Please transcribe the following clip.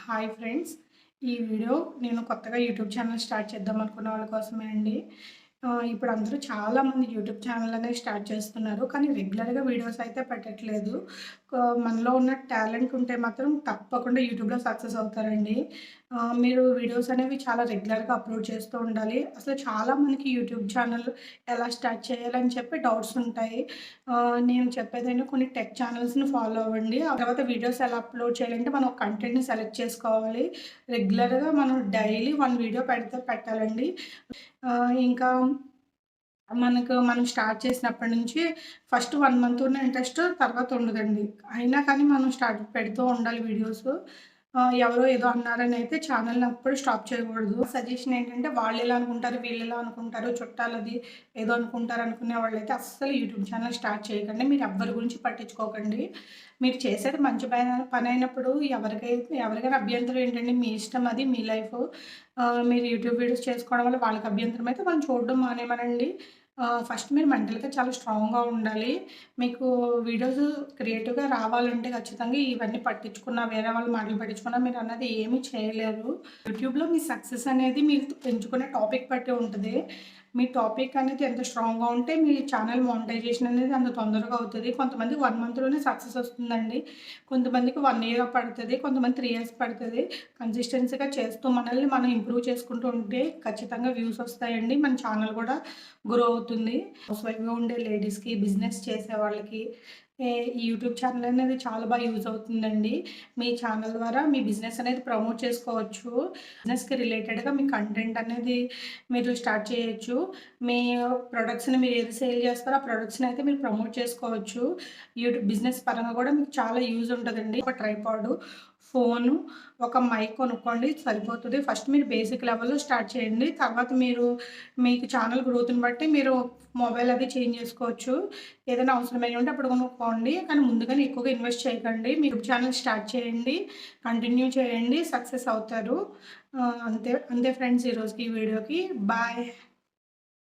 Hi friends ఈ video నేను కొత్తగా యూట్యూబ్ ఛానల్ స్టార్ట్ చేద్దాం అనుకున్న వాళ్ళ కోసమే అండి ఇప్పుడు అందరూ చాలామంది యూట్యూబ్ ఛానల్ అనేది స్టార్ట్ చేస్తున్నారు. కానీ రెగ్యులర్‌గా వీడియోస్ అయితే పెట్టట్లేదు. మనలో ఉన్న టాలెంట్ ఉంటే మాత్రం తప్పకుండా యూట్యూబ్‌లో సక్సెస్ అవుతారండి. మీరు వీడియోస్ అనేవి చాలా రెగ్యులర్‌గా అప్‌లోడ్ చేస్తూ ఉండాలి. అసలు చాలా మనకి యూట్యూబ్ ఛానల్ ఎలా స్టార్ట్ చేయాలని చెప్పి డౌట్స్ ఉంటాయి. నేను చెప్పేదైనా కొన్ని టెక్ ఛానల్స్‌ని ఫాలో అవ్వండి. ఆ తర్వాత వీడియోస్ ఎలా అప్‌లోడ్ చేయాలంటే మనం కంటెంట్‌ని సెలెక్ట్ చేసుకోవాలి. రెగ్యులర్‌గా మనం డైలీ వన్ వీడియో పెడితే పెట్టాలండి. ఇంకా మనకు మనం స్టార్ట్ చేసినప్పటి నుంచి ఫస్ట్ వన్ మంత్ ఉన్న ఇంట్రెస్ట్ తర్వాత ఉండదండి. అయినా కానీ మనం స్టార్ట్ పెడుతూ ఉండాలి వీడియోస్. ఎవరో ఏదో అన్నారని అయితే ఛానల్‌ని అప్పుడు స్టాప్ చేయకూడదు. సజెషన్ ఏంటంటే వాళ్ళు ఎలా అనుకుంటారు, వీళ్ళు ఎలా అనుకుంటారు, చుట్టాలది ఏదో అనుకుంటారు అనుకునే వాళ్ళైతే అస్సలు యూట్యూబ్ ఛానల్ స్టార్ట్ చేయకండి. మీరు ఎవ్వరి గురించి పట్టించుకోకండి. మీరు చేసేది మంచి పైన అయినప్పుడు ఎవరికైతే ఎవరికైనా అభ్యంతరం ఏంటండి మీ ఇష్టం అది మీ లైఫ్. మీరు యూట్యూబ్ వీడియోస్ చేసుకోవడం వల్ల వాళ్ళకి అభ్యంతరం అయితే మనం చూడడం మానేమనండి ఫస్ట్ మీరు మెంటల్‌గా చాలా స్ట్రాంగ్‌గా ఉండాలి. మీకు వీడియోస్ క్రియేటివ్‌గా రావాలంటే ఖచ్చితంగా ఇవన్నీ పట్టించుకున్నా, వేరే వాళ్ళు మాటలు పట్టించుకున్నా మీరన్నది ఏమీ చేయలేరు. యూట్యూబ్‌లో మీ సక్సెస్ అనేది మీరు ఎంచుకునే టాపిక్ బట్టి ఉంటుంది మీ టాపిక్ అనేది ఎంత స్ట్రాంగ్‌గా ఉంటే మీ ఛానల్ మానిటైజేషన్ అనేది అంత తొందరగా అవుతుంది కొంతమందికి వన్ మంత్‌లోనే సక్సెస్ వస్తుందండి. కొంతమందికి వన్ ఇయర్ పడుతుంది కొంతమంది త్రీ ఇయర్స్ పడుతుంది కన్సిస్టెన్సీగా చేస్తూ మనల్ని మనం ఇంప్రూవ్ చేసుకుంటూ ఉంటే ఖచ్చితంగా వ్యూస్ వస్తాయండి. మన ఛానల్ కూడా గ్రో అవుతుంది. హౌస్ వైఫ్‌గా ఉండే లేడీస్‌కి, బిజినెస్ చేసే వాళ్ళకి ఈ యూట్యూబ్ ఛానల్ అనేది చాలా బాగా యూజ్ అవుతుందండి. మీ ఛానల్ ద్వారా మీ బిజినెస్ అనేది ప్రమోట్ చేసుకోవచ్చు. బిజినెస్‌కి రిలేటెడ్‌గా మీ కంటెంట్ అనేది మీరు స్టార్ట్ చేయొచ్చు. మీ ప్రొడక్ట్స్‌ని మీరు ఏది సేల్ చేస్తారో ఆ ప్రొడక్ట్స్‌ని అయితే మీరు ప్రమోట్ చేసుకోవచ్చు. యూట్యూబ్ బిజినెస్ పరంగా కూడా మీకు చాలా యూజ్ ఉంటుందండి ఒక ట్రైపాడు, ఫోను, ఒక మైక్ కొనుక్కోండి సరిపోతుంది ఫస్ట్ మీరు బేసిక్ లెవెల్‌లో స్టార్ట్ చేయండి. తర్వాత మీరు మీకు ఛానల్ గ్రోత్‌ని బట్టి మీరు మొబైల్ అది చేంజ్ చేసుకోవచ్చు. ఏదైనా అవసరమై ఉంటే అప్పుడు కొనుక్కోండి. కానీ ముందుగానే ఎక్కువగా ఇన్వెస్ట్ చేయకండి. మీరు ఛానల్ స్టార్ట్ చేయండి. కంటిన్యూ చేయండి. సక్సెస్ అవుతారు. అంతే అంతే ఫ్రెండ్స్ ఈరోజుకి ఈ వీడియోకి. బాయ్.